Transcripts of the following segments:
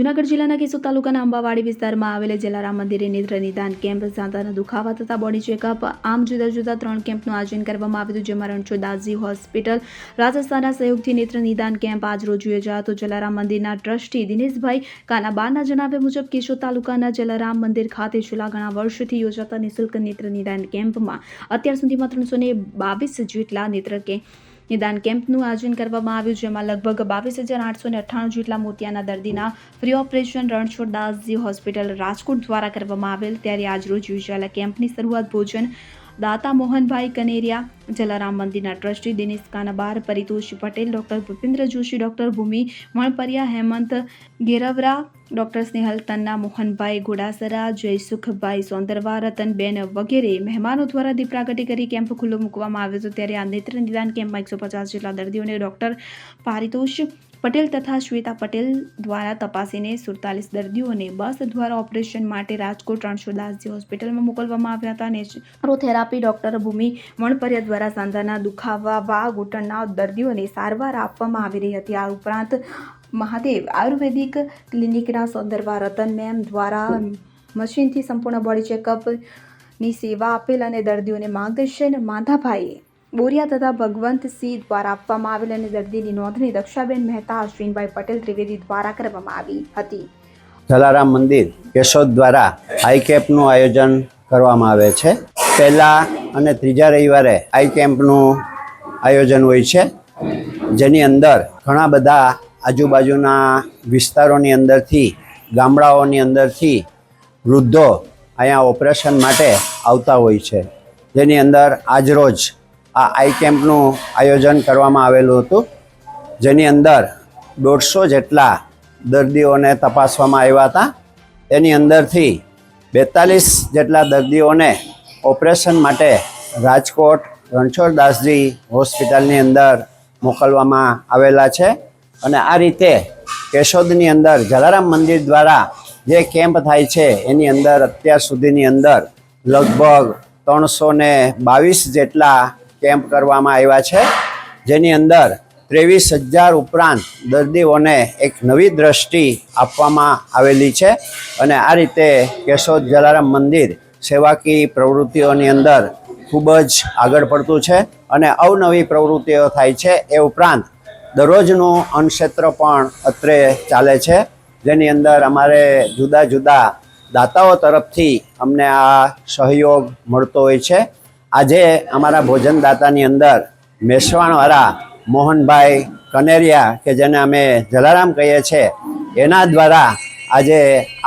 જૂનાગઢ જિલ્લાના કેશોદ તાલુકાના અંબાવાડી વિસ્તારમાં આવેલ જલારામ મંદિરે નેત્ર નિદાન કેમ્પ સાંધાના દુખાવા તથા બોડી ચેકઅપ, આમ જુદા જુદા ત્રણ કેમ્પનું આયોજન કરવામાં આવ્યું હતું, જેમાં રણછોદાસજી હોસ્પિટલ, રાજસ્થાનના સહયોગથી નેત્ર નિદાન કેમ્પ આજ રોજ યોજાયો જલારામ મંદિરના ટ્રસ્ટી દિનેશભાઈ કાનાબારના જણાવ્યા મુજબ, કેશોદ તાલુકાના જલારામ મંદિર ખાતે છેલ્લા ઘણા વર્ષથી યોજાતા નિઃશુલ્ક નેત્ર નિદાન કેમ્પમાં અત્યાર સુધીમાં ત્રણસો બાવીસ જેટલા નેત્ર કે નિદાન કેમ્પનું આયોજન કરવામાં આવ્યું, જેમાં લગભગ બાવીસ હજાર આઠસો ને અઠ્ઠાણું જેટલા મોતિયાના દર્દીના free operation Ranchhoddasji hospital Rajkot દ્વારા કરવામાં આવેલ. ત્યારે આજરોજ યોજાયેલા કેમ્પની શરૂઆત ભોજન દાતા મોહનભાઈ કનેરિયા, જલારામ મંદિરના trustee Dinesh Kanabar, Paritosh Patel, doctor Bhupendra Joshi, doctor Bhumi Manpariya, Hemant Gerwara, doctor Snehal, Tanna Mohanbhai Ghodasara, Jaysukhbhai Sondarva, Ratanben વગેરે મહેમાનો દ્વારા દીપરાગટી કરી કેમ્પ ખુલ્લો મૂકવામાં આવ્યો હતો. ત્યારે આ નેત્ર નિદાન કેમ્પમાં એકસો પચાસ જેટલા દર્દીઓને ડૉક્ટર પારિતોષ પટેલ તથા શ્વેતા પટેલ દ્વારા તપાસીને સુડતાલીસ દર્દીઓને બસ દ્વારા ઓપરેશન માટે રાજકોટ રણછોડદાસજી હોસ્પિટલમાં મોકલવામાં આવ્યા હતા નેચરોથેરાપી ડૉક્ટર ભૂમિ વણપરિયા દ્વારા સાંધાના દુખાવા વા ઘૂંટણના દર્દીઓને સારવાર આપવામાં આવી રહી હતી. આ ઉપરાંત મહાદેવ આયુર્વેદિક ક્લિનિકના સૌંદરવા રતન મેમ દ્વારા મશીનથી સંપૂર્ણ બોડી ચેકઅપની સેવા આપેલ અને દર્દીઓને માર્ગદર્શન, માધાભાઈ બોરિયા તથા ભગવંતસિંહ દ્વારા આપવામાં આવેલ અને દર્દીની નોંધણી દક્ષાબેન મહેતા, અશ્વિનભાઈ પટેલ ત્રિવેદી દ્વારા કરવામાં આવી હતી. જલારામ મંદિર, કેશોદ દ્વારા આઈ કેમ્પનું આયોજન કરવામાં આવે છે. પહેલા અને ત્રીજા રવિવારે આઈ કેમ્પનું આયોજન હોય છે. જેની અંદર ઘણા બધા આજુબાજુના વિસ્તારોની અંદરથી, ગામડાઓની અંદરથી વૃદ્ધો અહીંયા ઓપરેશન માટે આવતા હોય છે. જેની અંદર આજરોજ આ આઈ કેમ્પનું આયોજન કરવામાં આવેલું હતું, જેની અંદર દોઢસો જેટલા દર્દીઓને તપાસવામાં આવ્યા હતા. તેની અંદરથી બેતાલીસ જેટલા દર્દીઓને ઓપરેશન માટે રાજકોટ રણછોડદાસજી હોસ્પિટલની અંદર મોકલવામાં આવેલા છે. અને આ રીતે કેશોદની અંદર જલારામ મંદિર દ્વારા જે કેમ્પ થાય છે, એની અંદર અત્યાર સુધીની અંદર લગભગ ત્રણસો ને બાવીસ જેટલા કેમ્પ કરવામાં આવ્યા છે, જેની અંદર ત્રેવીસ હજાર ઉપરાંત દર્દીઓને એક નવી દ્રષ્ટિ આપવામાં આવેલી છે. અને આ રીતે કેશોદ જલારામ મંદિર સેવાકીય પ્રવૃત્તિઓની અંદર ખૂબ જ આગળ પડતું છે અને અવનવી પ્રવૃત્તિઓ થાય છે. એ ઉપરાંત દરરોજનું અન્નક્ષેત્ર પણ અત્રે ચાલે છે, જેની અંદર અમારે જુદા જુદા દાતાઓ તરફથી અમને આ સહયોગ મળતો હોય છે. આજે અમારા ભોજનદાતાની અંદર મેસવાણવાળા મોહનભાઈ કનેરિયા કે જેને અમે જલારામ કહીએ છીએ, એના દ્વારા આજે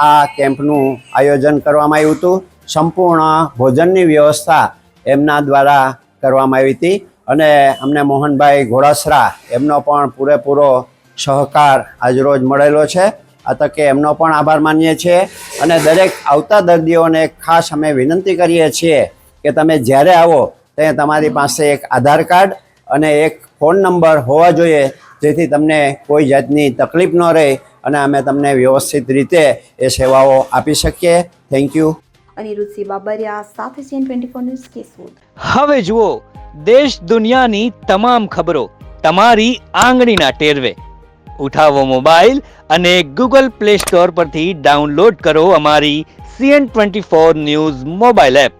આ કેમ્પનું આયોજન કરવામાં આવ્યું હતું. સંપૂર્ણ ભોજનની વ્યવસ્થા એમના દ્વારા કરવામાં આવી હતી અને અમને મોહનભાઈ ઘોડાસરા એમનો પણ પૂરેપૂરો સહકાર આજરોજ મળેલો છે. આ તકે એમનો પણ આભાર માનીએ છીએ અને દરેક આવતા દર્દીઓને ખાસ અમે વિનંતી કરીએ છીએ કે તમે જ્યારે આવો ત્યારે તમારી પાસે એક આધાર કાર્ડ અને એક ફોન નંબર હોવા જોઈએ જેથી તમને કોઈ જાતની તકલીફ ન રહે અને અમે તમને વ્યવસ્થિત રીતે એ સેવાઓ આપી શકીએ. થેન્ક યુ અનિરુદ્ધસિંહ બાબરિયા સાથે CN twenty four news Keshod. હવે જુઓ દેશ દુનિયાની તમામ ખબરો તમારી આંગળીના ટેરવે. ઉઠાવો મોબાઈલ અને ગૂગલ પ્લે સ્ટોર પરથી ડાઉનલોડ કરો અમારી CN twenty four news mobile app.